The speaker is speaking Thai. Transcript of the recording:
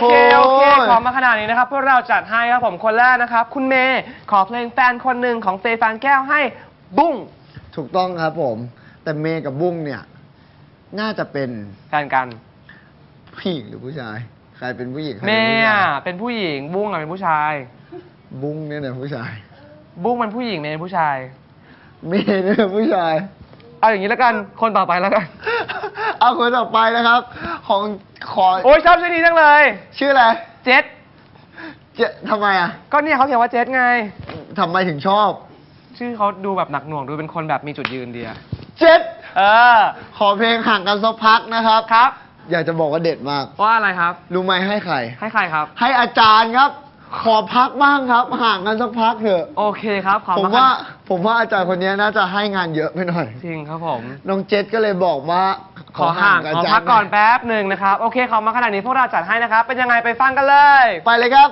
เค โอเค ขอมาขนาดนี้นะครับพวกเราจัดให้ครับผมคนแรกนะครับ คุณเมย์ขอเพลงแฟนคนหนึ่งของเฟย์ฟางแก้วให้บุ้งถูกต้องครับผม แต่เมย์กับบุ้งเนี่ย น่าจะเป็นแฟนกันผู้หญิงหรือผู้ชาย ใครเป็นผู้หญิงใครเมเป็นผู้ย์ชาอะยเป็นผู้หญิงบุ้งอะเป็นผู้ชาย บุ้งเนี่ยนะผู้ชาย บุ้งเป็นผู้หญิงเมย์เป็นผู้ชาย เมย์เนี่ยนะผู้ชาย เอาอย่างนี้แล้วกันคนต่อไปแล้วกัน เอาคนต่อไปนะครับ ของขอโอ้ยชอบชื่อนี้จังเลย ชื่ออะไรเจ็ดเจะทำไมอะก็เนี่ยเขาเขียนว่าเจ็ดไง ทำไมถึงชอบ ชื่อเขาดูแบบหนักหน่วงดูเป็นคนแบบมีจุดยืนดีอะเจ็ดเออ ขอเพลงห่างกันสักพักนะครับ ครับ อยากจะบอกว่าเด็ดมาก ว่าอะไรครับ รู้ไหมให้ใคร ให้ใครครับ ให้อาจารย์ครับ ขอพักบ้างครับ ห่างกันสักพักเถอะ โอเคครับขอผมมาว่าผมว่าอาจารย์คนนี้น่าจะให้งานเยอะไปหน่อย จริงครับผม น้องเจษก็เลยบอกว่า ขอห่างบขอจรย์พักก่อนหยแป๊บหนึ่งนะครับ โอเคขอมาขนาดนี้พวกเราจัดให้นะครับ เป็นยังไงไปฟังกันเลย ไปเลยครับ